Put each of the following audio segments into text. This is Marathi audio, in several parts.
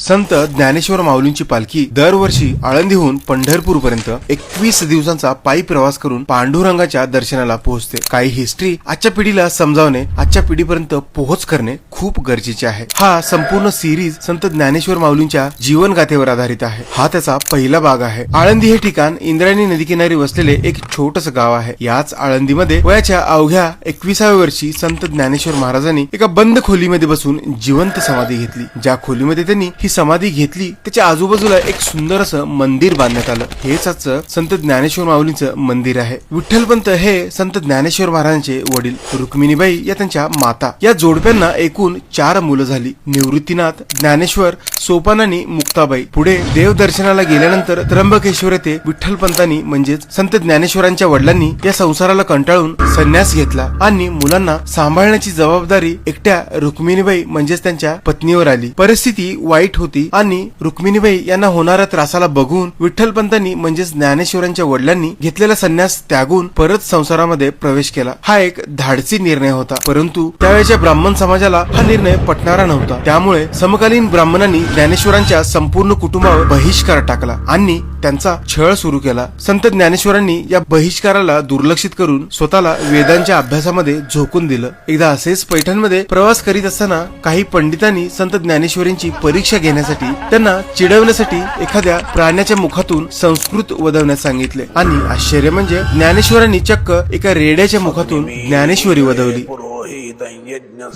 संत ज्ञानेश्वर माऊलींची पालखी दरवर्षी आळंदीहून पंढरपूर पर्यंत एकवीस दिवसांचा पायी प्रवास करून पांडुरंगाच्या दर्शनाला पोहोचते. काही हिस्ट्री आजच्या पिढीला समजावणे आजच्या पिढीपर्यंत पोहोच करणे खूप गरजेचे आहे. हा संपूर्ण सिरीज संत ज्ञानेश्वर माऊलींच्या जीवनगाथेवर आधारित आहे. हा त्याचा पहिला भाग आहे. आळंदी हे ठिकाण इंद्रायणी नदीकिनारी वसलेले एक छोटस गाव आहे. याच आळंदीमध्ये वयाच्या अवघ्या एकविसाव्या वर्षी संत ज्ञानेश्वर महाराजांनी एका बंद खोलीमध्ये बसून जिवंत समाधी घेतली. ज्या खोलीमध्ये त्यांनी समाधी घेतली त्याच्या आजूबाजूला एक सुंदर असं मंदिर बांधण्यात आलं. हेच आजचं संत ज्ञानेश्वर माऊलींचं मंदिर आहे. विठ्ठलपंत हे संत ज्ञानेश्वर महाराजांचे वडील. रुक्मिणीबाई या त्यांच्या माता. या जोडप्यांना एकूण चार मुलं झाली. निवृत्तीनाथ ज्ञानेश्वर सोपान आणि मुक्ताबाई. पुढे देवदर्शनाला गेल्यानंतर त्र्यंबकेश्वर येथे विठ्ठलपंतांनी म्हणजेच संत ज्ञानेश्वरांच्या वडिलांनी या संसाराला कंटाळून संन्यास घेतला आणि मुलांना सांभाळण्याची जबाबदारी एकट्या रुक्मिणीबाई म्हणजेच त्यांच्या पत्नीवर आली. परिस्थिती वाईट होती आणि रुक्मिणीबाई यांना होणाऱ्या त्रासाला बघून विठ्ठलपंतांनी म्हणजेच ज्ञानेश्वरांच्या वडिलांनी घेतलेला संन्यास त्यागून परत संसारामध्ये प्रवेश केला. हा एक धाडसी निर्णय होता. परंतु त्यावेळेच्या ब्राह्मण समाजाला हा निर्णय पटणारा नव्हता. त्यामुळे समकालीन ब्राह्मणांनी ज्ञानेश्वरांच्या संपूर्ण कुटुंबावर बहिष्कार टाकला आणि त्यांचा छळ सुरू केला. संत ज्ञानेश्वरांनी या बहिष्काराला दुर्लक्षित करून स्वतःला वेदांच्या अभ्यासामध्ये झोकून दिलं. एकदा असेच पैठणमध्ये प्रवास करीत असताना काही पंडितांनी संत ज्ञानेश्वरींची परीक्षा घेण्यासाठी त्यांना चिडवण्यासाठी एखाद्या प्राण्याच्या मुखातून संस्कृत वदवण्यास सांगितले. आणि आश्चर्य म्हणजे ज्ञानेश्वरांनी चक्क एका रेड्याच्या मुखातून ज्ञानेश्वरी वदवली.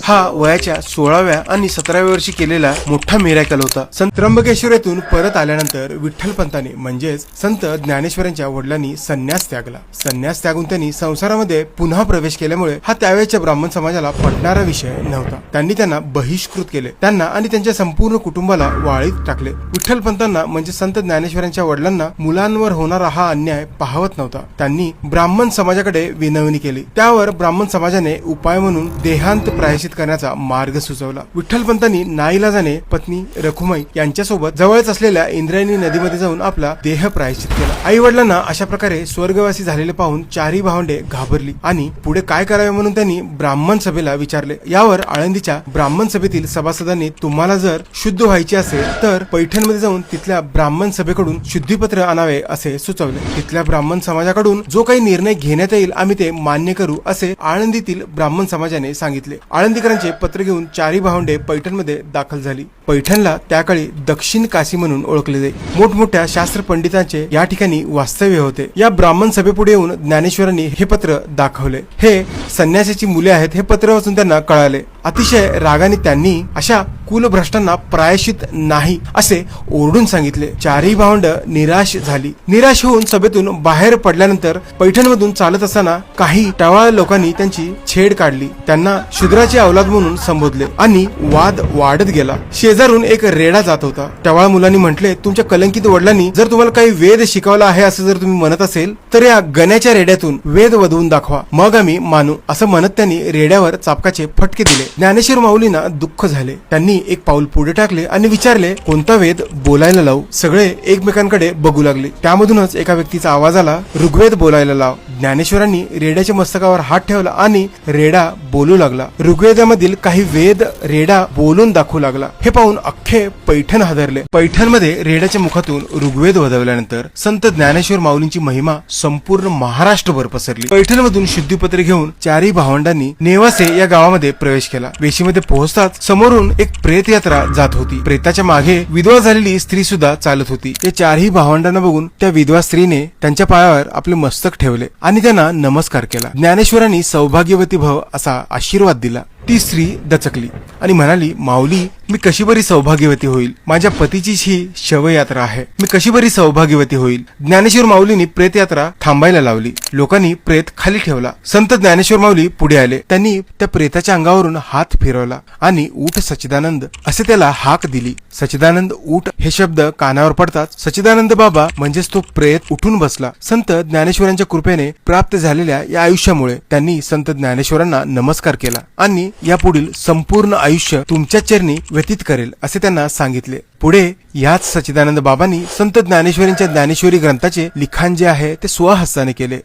हा वयाच्या सोळाव्या आणि सतराव्या वर्षी केलेला मोठा मिराकल होता. संत त्र्यंबकेश्वर येथून परत आल्यानंतर विठ्ठलपंतांनी म्हणजेच संत ज्ञानेश्वरांच्या वडिलांनी संन्यास त्यागला. संन्यास त्यागून त्यांनी संसारामध्ये पुन्हा प्रवेश केल्यामुळे हा त्यावेळेच्या ब्राह्मण समाजाला पटणारा विषय नव्हता. त्यांनी त्यांना बहिष्कृत केले. त्यांना आणि त्यांच्या संपूर्ण कुटुंबाला वाळीत टाकले. विठ्ठलपंतांना म्हणजे संत ज्ञानेश्वरांच्या वडिलांना मुलांवर होणारा हा अन्याय पाहवत नव्हता. त्यांनी ब्राह्मण समाजाकडे विनवणी केली. त्यावर ब्राह्मण समाजाने उपाय म्हणून देहांत प्रायश्चित करण्याचा मार्ग सुचवला. विठ्ठलपंतांनी नाईलाजाने पत्नी रखुमाई यांच्यासोबत जवळच असलेल्या इंद्रायणी नदीमध्ये जाऊन आपला देह प्रायश्चित केला. आई वडिलांना अशा प्रकारे स्वर्गवासी झालेले पाहून चारही भावंडे घाबरली आणि पुढे काय करावे म्हणून त्यांनी ब्राह्मण सभेला विचारले. यावर आळंदीच्या ब्राह्मण सभेतील सभासदांनी तुम्हाला जर शुद्ध व्हायचे असेल तर पैठणमध्ये जाऊन तिथल्या ब्राह्मण सभेकडून शुद्धीपत्र आणावे असे सुचवले. तिथल्या ब्राह्मण समाजाकडून जो काही निर्णय घेण्यात येईल आम्ही ते मान्य करू असे आळंदीतील ब्राह्मण समाजाने सांगितले. आळंदीकरांचे पत्र घेऊन चारी भावंडे पैठणमध्ये दाखल झाली. पैठणला त्याकाळी दक्षिण काशी म्हणून ओळखले जाई. मोठमोठ्या शास्त्र पंडितांचे या ठिकाणी वास्तव्य होते. या ब्राह्मण सभेपुढे येऊन ज्ञानेश्वरांनी हे पत्र दाखवले. हे संन्यासाची मुले आहेत हे पत्र वाचून त्यांना कळाले. अतिशय रागाने त्यांनी अशा कुलभ्रष्टांना प्रायश्चित नाही असे ओरडून सांगितले. चारही भावंड निराश झाली. निराश होऊन सभेतून बाहेर पडल्यानंतर पैठणमधून चालत असताना काही टवाळ लोकांनी त्यांची छेड काढली. त्यांना शूद्राची अवलाद म्हणून संबोधले आणि वाद वाढत गेला. शेजारून एक रेडा जात होता. टवाळ मुलांनी म्हटले तुमच्या कलंकित वडिलांनी जर तुम्हाला काही वेद शिकवला आहे असं जर तुम्ही म्हणत असेल तर या गण्याच्या रेड्यातून वेद वधवून दाखवा. मग आम्ही मानू असं म्हणत त्यांनी रेड्यावर चापकाचे फटके दिले. ज्ञानेश्वर माऊलींना दुःख झाले. त्यांनी एक पाऊल पुढे टाकले आणि विचारले कोणता वेद बोलायला लावू? सगळे एकमेकांकडे बघू लागले. त्यामधूनच एका व्यक्तीचा आवाज आला ऋग्वेद बोलायला लाव. ज्ञानेश्वरांनी रेड्याच्या मस्तकावर हात ठेवला आणि रेडा बोलू लागला. ऋग्वेदामधील काही वेद रेडा बोलून दाखवू लागला. हे पाहून अख्खे पैठण हादरले. पैठणमध्ये रेड्याच्या मुखातून ऋग्वेद वदवल्यानंतर संत ज्ञानेश्वर माऊलींची महिमा संपूर्ण महाराष्ट्रभर पसरली. पैठणमधून शुद्धीपत्रे घेऊन चारही भावंडांनी नेवासे या गावामध्ये प्रवेश केला. वेशीमध्ये पोहोचताच समोरून एक प्रेत यात्रा जात होती. प्रेताच्या मागे विधवा झालेली स्त्री सुद्धा चालत होती. या चारही भावंडांना बघून त्या विधवा स्त्रीने त्यांच्या पायावर आपले मस्तक ठेवले. आणि त्यांना नमस्कार केला. ज्ञानेश्वरांनी सौभाग्यवती भव असा आशीर्वाद दिला. ती स्त्री दचकली आणि म्हणाली माऊली मी कशी बरी सौभाग्यवती होईल? माझ्या पतीचीच ही शवयात्रा आहे. मी कशी बरी सौभाग्यवती होईल? ज्ञानेश्वर माऊलींनी प्रेत यात्रा थांबायला लावली. लोकांनी प्रेत खाली ठेवला. संत ज्ञानेश्वर माऊली पुढे आले. त्यांनी त्या प्रेताच्या अंगावरून हात फिरवला आणि ऊठ सच्चिदानंद असे त्याला हाक दिली. सच्चिदानंद ऊठ हे शब्द कानावर पडतात सच्चिदानंद बाबा म्हणजेच तो प्रेत उठून बसला. संत ज्ञानेश्वरांच्या कृपेने प्राप्त झालेल्या या आयुष्यामुळे त्यांनी संत ज्ञानेश्वरांना नमस्कार केला आणि यापुढील संपूर्ण आयुष्य तुमच्या चरणी व्यतीत करेल असे त्यांना सांगितले. पुढे याच सच्चिदानंद बाबांनी संत ज्ञानेश्वरींच्या ज्ञानेश्वरी ग्रंथाचे लिखाण जे आहे ते स्वहस्ताने केले.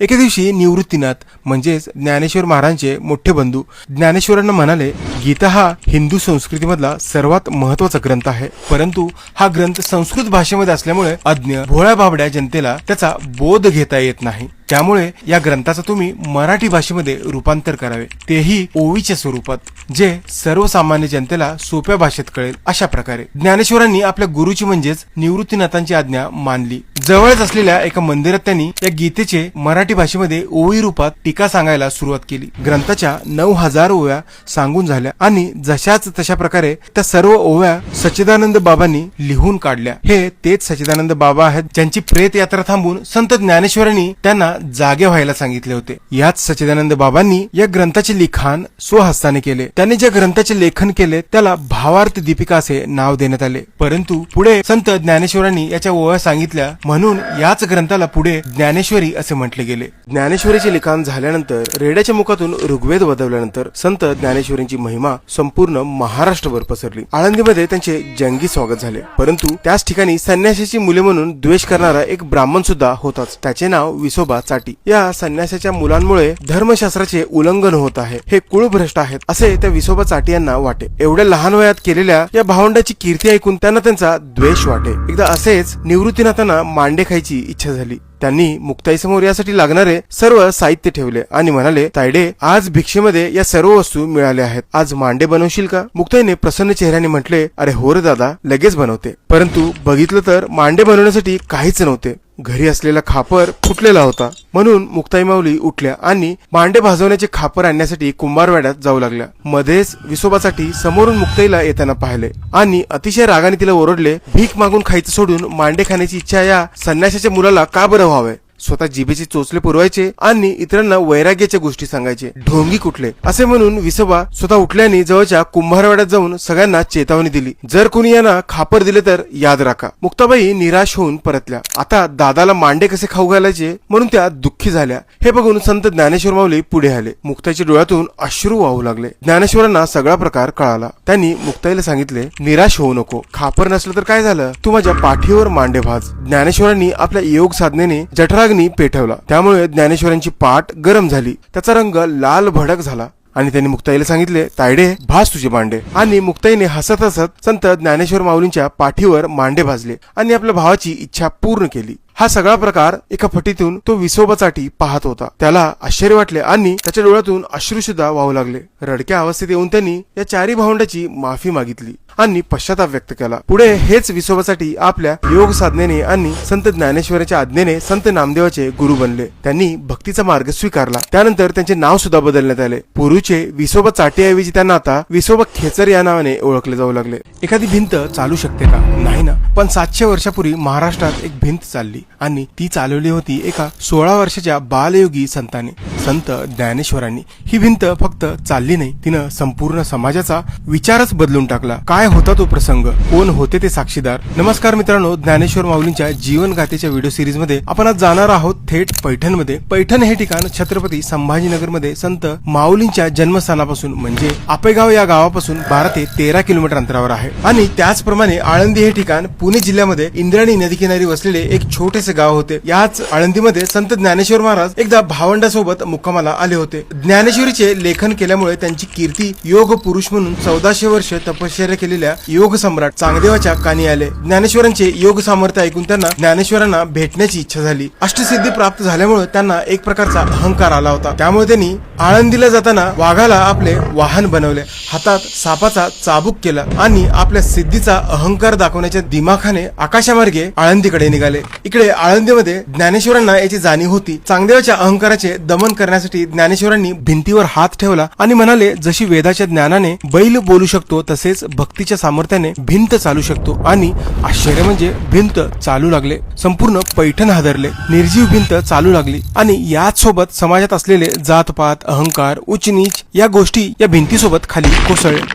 एके दिवशी निवृत्तीनाथ म्हणजेच ज्ञानेश्वर महाराजांचे मोठे बंधू ज्ञानेश्वरांना म्हणाले गीता हा हिंदू संस्कृतीमधला सर्वात महत्त्वाचा ग्रंथ आहे. परंतु हा ग्रंथ संस्कृत भाषेमध्ये असल्यामुळे अज्ञ भोळ्या बाबड्या जनतेला त्याचा बोध घेता येत नाही. त्यामुळे या ग्रंथाचं तुम्ही मराठी भाषेमध्ये रूपांतर करावे. तेही ओवीच्या स्वरूपात जे सर्वसामान्य जनतेला सोप्या भाषेत कळेल अशा प्रकारे. ज्ञान ज्ञानेश्वरांनी आपल्या गुरुची म्हणजेच निवृत्तीनाथांची आज्ञा मानली. जवळच असलेल्या एका मंदिरात त्यांनी या गीतेचे मराठी भाषेमध्ये ओवी रूपात टीका सांगायला सुरुवात केली. ग्रंथाच्या नऊ हजार ओव्या सांगून झाल्या आणि जशाच तशा प्रकारे त्या सर्व ओव्या सच्चिदानंद बाबांनी लिहून काढल्या. हे तेच सच्चिदानंद बाबा आहेत ज्यांची प्रेत यात्रा थांबून संत ज्ञानेश्वरांनी त्यांना जागे व्हायला सांगितले होते. याच सच्चिदानंद बाबांनी या ग्रंथाचे लिखाण स्वहस्ताने केले. त्यांनी ज्या ग्रंथाचे लेखन केले त्याला भावार्थ दीपिका असे नाव देण्यात आले. परंतु पुढे संत ज्ञानेश्वरांनी याच्या ओव्या सांगितल्या म्हणून याच ग्रंथाला पुढे ज्ञानेश्वरी असे म्हटले गेले. ज्ञानेश्वरीचे लिखाण झाल्यानंतर रेड्याच्या मुखातून ऋग्वेद वदवल्यानंतर संत ज्ञानेश्वरींची महिमा संपूर्ण महाराष्ट्रभर पसरली. आळंदीमध्ये त्यांचे जंगी स्वागत झाले. परंतु त्याच ठिकाणी संन्याशाची मुले म्हणून द्वेष करणारा एक ब्राह्मण सुद्धा होताच. त्याचे नाव विसोबा चाटी. या संन्यासाच्या मुलांमुळे धर्मशास्त्राचे उल्लंघन होत आहे. हे कुळभ्रष्ट आहेत असे त्या विसोबा चाटी यांना वाटे. एवढ्या लहान वयात केलेल्या या भावंडाची कीर्ती ऐकून त्यांना त्यांचा द्वेष वाटे. एकदा असेच निवृत्तीनाथांना मांडे खायची इच्छा झाली. त्यांनी मुक्ताईसमोर यासाठी लागणारे सर्व साहित्य ठेवले आणि म्हणाले तायडे आज भिक्षेमध्ये या सर्व वस्तू मिळाल्या आहेत. आज मांडे बनवशील का? मुक्ताईने प्रसन्न चेहऱ्याने म्हटले अरे हो रे दादा लगेच बनवते. परंतु बघितलं तर मांडे बनवण्यासाठी काहीच नव्हते. घरी असलेला खापर फुटलेला होता. म्हणून मुक्ताई माऊली उठल्या आणि मांडे भाजवण्याचे खापर आणण्यासाठी कुंभारवाड्यात जाऊ लागल्या. मध्येच विसोबासाठी समोरून मुक्ताईला येताना पाहिले आणि अतिशय रागाने तिला ओरडले भीक मागून खायचं सोडून मांडे खाण्याची इच्छा या संन्यासाच्या मुलाला का बरं व्हावे? स्वतः जिभेचे चोचले पुरवायचे आणि इतरांना वैराग्याच्या गोष्टी सांगायचे. ढोंगी कुठले? असे म्हणून विसोबा स्वतः उठल्याने जवळच्या कुंभारवाड्यात जाऊन सगळ्यांना चेतावणी दिली. जर कोणी यांना खापर दिले तर याद राखा. मुक्ताबाई निराश होऊन परतल्या. आता दादाला मांडे कसे खाऊ घालायचे? म्हणून त्या दुःखी झाल्या. हे बघून संत ज्ञानेश्वर माऊली पुढे आले. मुक्ताईच्या डोळ्यातून अश्रू वाहू लागले. ज्ञानेश्वरांना सगळा प्रकार कळाला. त्यांनी मुक्ताईला सांगितले निराश होऊ नको. खापर नसलं तर काय झालं? तू माझ्या पाठीवर मांडे भाज. ज्ञानेश्वरांनी आपल्या योग साधनेने जठरा जठराग्नी पेटवला त्यामुळे ज्ञानेश्वरांची पाठ गरम झाली. त्याचा रंग लाल भडक झाला. आणि त्यांनी मुक्ताईला सांगितले तायडे भास तुझे मांडे. आणि मुक्ताईने हसत हसत संत ज्ञानेश्वर माऊलींच्या पाठीवर मांडे भाजले आणि आपल्या भावाची इच्छा पूर्ण केली. हा सगळा प्रकार एका फटीतून तो विसोबासाठी पाहत होता. त्याला आश्चर्य वाटले आणि त्याच्या डोळ्यातून अश्रू सुद्धा वाहू लागले. रडक्या अवस्थेत येऊन त्यांनी या चारी भावंडाची माफी मागितली आणि पश्चाताप व्यक्त केला. पुढे हेच विसोबासाठी आपल्या योग साधनेने आणि संत ज्ञानेश्वराच्या आज्ञेने संत नामदेवाचे गुरु बनले. त्यांनी भक्तीचा मार्ग स्वीकारला. त्यानंतर त्यांचे नाव सुद्धा बदलण्यात आले. पूर्वीचे विसोबा चाटेऐवजी त्यांना आता विसोबा खेचर या नावाने ओळखले जाऊ लागले. एखादी भिंत चालू शकते का? नाही ना. पण सातशे वर्षापूर्वी महाराष्ट्रात एक भिंत चालली. आणि ती चालवली होती एका सोळा वर्षाच्या बालयोगी संताने. संत ज्ञानेश्वरांनी. ही भिंत फक्त चालली नाही तिनं संपूर्ण समाजाचा विचारच बदलून टाकला. काय होता तो प्रसंग? कोण होते ते साक्षीदार? नमस्कार मित्रांनो ज्ञानेश्वर माऊलींच्या जीवन गाथेच्या व्हिडिओ सिरीजमध्ये आपण आज जाणार आहोत थेट पैठणमध्ये. पैठण हे ठिकाण छत्रपती संभाजीनगरमध्ये संत माऊलींच्या जन्मस्थानापासून म्हणजे आपेगाव या गावापासून बारा ते तेरा किलोमीटर अंतरावर आहे. आणि त्याचप्रमाणे आळंदी हे ठिकाण पुणे जिल्ह्यामध्ये इंद्रायणी नदीकिनारी वसलेले एक छोटेसे गाव होते. याच आळंदीमध्ये संत ज्ञानेश्वर महाराज एकदा भावंडासोबत मुक्कामाला आले होते. ज्ञानेश्वरीचे लेखन केल्यामुळे त्यांची कीर्ती योग पुरुष म्हणून चौदाशे वर्ष तपश्चर्या केलेल्या योग सम्राट चांगदेवाच्या कानी आले. ज्ञानेश्वरांचे योग सामर्थ्य ऐकून त्यांना ज्ञानेश्वरांना भेटण्याची इच्छा झाली. अष्टसिद्धी प्राप्त झाल्यामुळे त्यांना एक प्रकारचा अहंकार आला होता. त्यामुळे त्यांनी आळंदीला जाताना वाघाला आपले वाहन बनवले. हातात सापाचा चाबूक केला आणि आपल्या सिद्धीचा अहंकार दाखवण्याच्या दिमाखाने आकाशामार्गे आळंदीकडे निघाले. इकडे आळंदीमध्ये ज्ञानेश्वरांना याची जाणीव होती. चांगदेवाच्या अहंकाराचे दमन करण्यासाठी ज्ञानेश्वरांनी भिंतीवर हात ठेवला आणि म्हणाले जशी वेदाच्या ज्ञानाने बैल बोलू शकतो तसेच भक्तीच्या सामर्थ्याने भिंत चालू शकतो. आणि आश्चर्य म्हणजे भिंत चालू लागले. संपूर्ण पैठण हादरले. निर्जीव भिंत चालू लागली. आणि याच सोबत समाजात असलेले जातपात अहंकार उच्च नीच या गोष्टी या भिंतीसोबत खाली कोसळले